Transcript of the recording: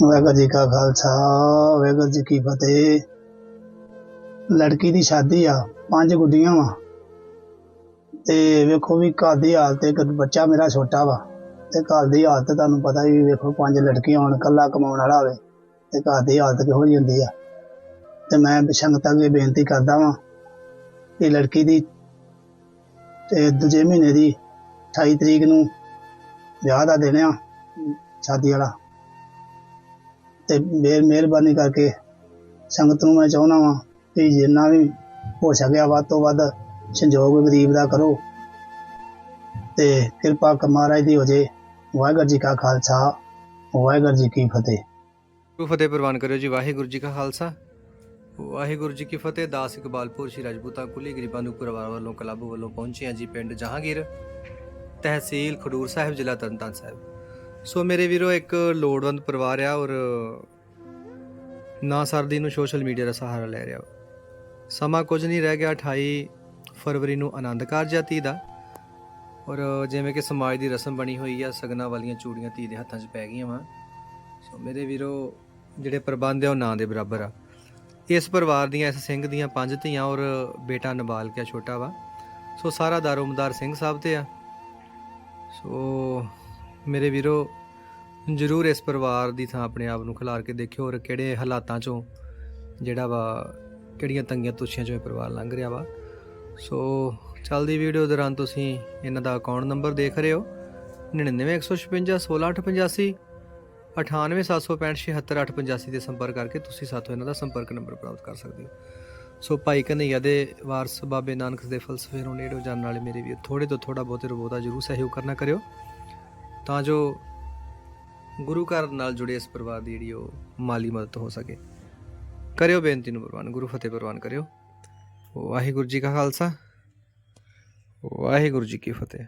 ਵਾਹਿਗੁਰੂ ਜੀ ਕਾ ਖਾਲਸਾ, ਵਾਹਿਗੁਰੂ ਜੀ ਕੀ ਫਤਿਹ। ਲੜਕੀ ਦੀ ਸ਼ਾਦੀ ਆ, ਪੰਜ ਗੁੱਡੀਆਂ ਵਾ। ਤੇ ਵੇਖੋ ਵੀ ਘਰ ਦੀ ਹਾਲਤ, ਇੱਕ ਬੱਚਾ ਮੇਰਾ ਛੋਟਾ ਵਾ। ਤੇ ਘਰ ਦੀ ਹਾਲਤ ਤੁਹਾਨੂੰ ਪਤਾ ਹੀ, ਵੇਖੋ ਪੰਜ ਲੜਕੀਆਂ ਹੋਣ ਕੱਲਾ ਕਮਾਉਣ ਵਾਲਾ ਹੋਵੇ, ਤੇ ਘਰ ਦੀ ਹਾਲਤ ਕਿਹੋ ਜਿਹੀ ਹੁੰਦੀ ਆ। ਤੇ ਮੈਂ ਸੰਗਤਾਂ ਅੱਗੇ ਬੇਨਤੀ ਕਰਦਾ ਵਾਂ ਕਿ ਲੜਕੀ ਦੀ, ਤੇ ਦੂਜੇ ਮਹੀਨੇ ਦੀ 28 ਤਰੀਕ ਨੂੰ ਵਿਆਹ ਦਾ ਦਿਨ ਆ, ਸ਼ਾਦੀ ਵਾਲਾ। ਤੇ ਮਿਹਰ ਮਿਹਰਬਾਨੀ ਕਰਕੇ ਸੰਗਤ ਨੂੰ ਮੈਂ ਚਾਹੁੰਦਾ ਵਾਂ ਕਿ ਜਿੰਨਾ ਵੀ ਹੋ ਸਕਿਆ ਵੱਧ ਤੋਂ ਵੱਧ ਸੰਯੋਗ ਗਰੀਬ ਦਾ ਕਰੋ। ਤੇ ਕਿਰਪਾ ਮਹਾਰਾਜ ਦੀ ਹੋ ਜੇ। ਵਾਹਿਗੁਰੂ ਜੀ ਕਾ ਖਾਲਸਾ, ਵਾਹਿਗੁਰੂ ਜੀ ਕੀ ਫਤਿਹ। ਗੁਰੂ ਫਤਿਹ ਪ੍ਰਵਾਨ ਕਰਿਓ ਜੀ, ਵਾਹਿਗੁਰੂ ਜੀ ਕਾ ਖਾਲਸਾ। ਵਾਹਿਗੁਰੂ ਜੀ ਕੀ ਫਤਿਹ, ਦਾਸ ਇਕਬਾਲਪੁਰ ਸ਼੍ਰੀ ਰਾਜਪੂਤਾਂ ਕੁਲੀ ਗਰੀਬਾਂ ਨੂੰ ਪਰਿਵਾਰ ਵੱਲੋਂ ਕਲੱਬ ਵੱਲੋਂ ਪਹੁੰਚੇ ਹਾਂ ਜੀ ਪਿੰਡ ਜਹਾਂਗੀਰ, ਤਹਿਸੀਲ ਖਡੂਰ ਸਾਹਿਬ, ਜ਼ਿਲ੍ਹਾ ਤਰਨਤਾਰਨ ਸਾਹਿਬ। ਸੋ ਮੇਰੇ ਵੀਰੋ, ਇੱਕ ਲੋੜਵੰਦ ਪਰਿਵਾਰ ਆ ਔਰ ਨਾ ਸਰਦੀ ਨੂੰ ਸੋਸ਼ਲ ਮੀਡੀਆ ਦਾ ਸਹਾਰਾ ਲੈ ਰਿਹਾ। ਸਮਾਂ ਕੁਝ ਨਹੀਂ ਰਹਿ ਗਿਆ 28 ਫਰਵਰੀ ਨੂੰ ਆਨੰਦ ਕਾਰਜ ਆ ਧੀ ਦਾ। ਔਰ ਜਿਵੇਂ ਕਿ ਸਮਾਜ ਦੀ ਰਸਮ ਬਣੀ ਹੋਈ ਆ, ਸਗਨਾਂ ਵਾਲੀਆਂ ਚੂੜੀਆਂ ਧੀ ਦੇ ਹੱਥਾਂ 'ਚ ਪੈ ਗਈਆਂ ਵਾ। ਸੋ ਮੇਰੇ ਵੀਰੋ, ਜਿਹੜੇ ਪ੍ਰਬੰਧ ਆ ਉਹ ਨਾਂ ਦੇ ਬਰਾਬਰ ਆ। ਇਸ ਪਰਿਵਾਰ ਦੀਆਂ, ਇਸ ਸਿੰਘ ਦੀਆਂ ਪੰਜ ਧੀਆਂ ਔਰ ਬੇਟਾ ਨਾਬਾਲਗ ਆ, ਛੋਟਾ ਵਾ। ਸੋ ਸਾਰਾ ਦਾਰੋਮਦਾਰ ਸਿੰਘ ਸਾਹਿਬ ਤੇ ਆ। ਸੋ ਮੇਰੇ ਵੀਰੋ ਜਰੂਰ ਇਸ ਪਰਿਵਾਰ ਦੀ ਥਾਂ ਆਪਣੇ ਆਪ ਨੂੰ ਖਿਲਾਰ ਕੇ ਦੇਖਿਓ ਔਰ ਕਿਹੜੇ ਹਾਲਾਤਾਂ ਚੋਂ ਜਿਹੜਾ ਵਾ, ਕਿਹੜੀਆਂ ਤੰਗੀਆਂ ਤੁਸ਼ੀਆਂ ਚੋਂ ਇਹ ਪਰਿਵਾਰ ਲੰਘ ਰਿਹਾ ਵਾ। ਸੋ ਚੱਲਦੀ ਵੀਡੀਓ ਦੌਰਾਨ ਤੁਸੀਂ ਇਹਨਾਂ ਦਾ ਅਕਾਊਂਟ ਨੰਬਰ ਦੇਖ ਰਹੇ ਹੋ। 99156 16885 9876576885 ਤੇ ਸੰਪਰਕ ਕਰਕੇ ਤੁਸੀਂ ਸਾਥੋਂ ਇਹਨਾਂ ਦਾ ਸੰਪਰਕ ਨੰਬਰ ਪ੍ਰਾਪਤ ਕਰ ਸਕਦੇ ਹੋ। ਸੋ ਭਾਈ ਕਨਈਆ ਦੇ ਵਾਰਸ ਬਾਬੇ ਨਾਨਕ ਦੇ ਫਲਸਫੇ ਨੂੰ ਨੇੜੇ ਜਾਣਨ ਵਾਲੇ ਮੇਰੇ ਵੀ ਥੋੜੇ ਤੋਂ ਥੋੜਾ ਬਹੁਤੇ ਰਬੋਤਾ ਜਰੂਰ ਸਹਿਯੋਗ ਕਰਨਾ ਕਰਿਓ। ਤਾਂ ਜੋ ਗੁਰੂ ਘਰ ਨਾਲ ਜੁੜੇ ਇਸ ਪਰਿਵਾਰ ਦੀ ਜਿਹੜੀ ਉਹ ਮਾਲੀ ਮਦਦ ਹੋ ਸਕੇ। ਕਰਿਓ ਬੇਨਤੀ ਨੂੰ ਪ੍ਰਵਾਨ, ਗੁਰੂ ਫਤਿਹ ਪ੍ਰਵਾਨ ਕਰਿਓ। ਵਾਹਿਗੁਰੂ ਜੀ ਕਾ ਖਾਲਸਾ, ਵਾਹਿਗੁਰੂ ਜੀ ਕੀ ਫਤਿਹ।